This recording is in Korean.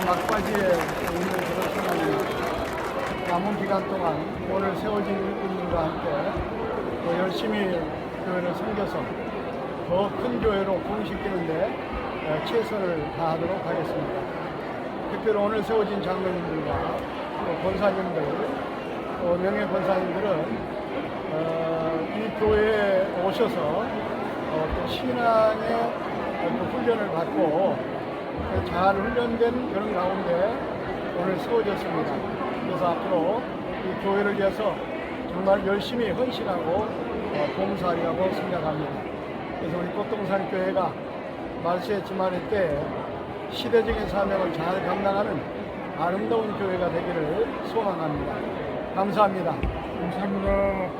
막바지에 오늘 그렇지만 남은 기간 동안 오늘 세워진 일꾼들과 함께 또 열심히 교회를 섬겨서 더 큰 교회로 어, 최선을 다하도록 하겠습니다. 특별히 오늘 세워진 장로님들과 또 권사님들, 또 명예 권사님들은 어, 이 교회에 오셔서 어, 또 신앙의 훈련을 받고 잘 훈련된 그런 가운데 오늘 세워졌습니다. 그래서 앞으로 이 교회를 위해서 정말 열심히 헌신하고 어, 봉사하려고 생각합니다. 그래서 우리 꽃동산 교회가 말세의 주말의 때 시대적인 사명을 잘 감당하는 아름다운 교회가 되기를 소망합니다. 감사합니다. 감사합니다.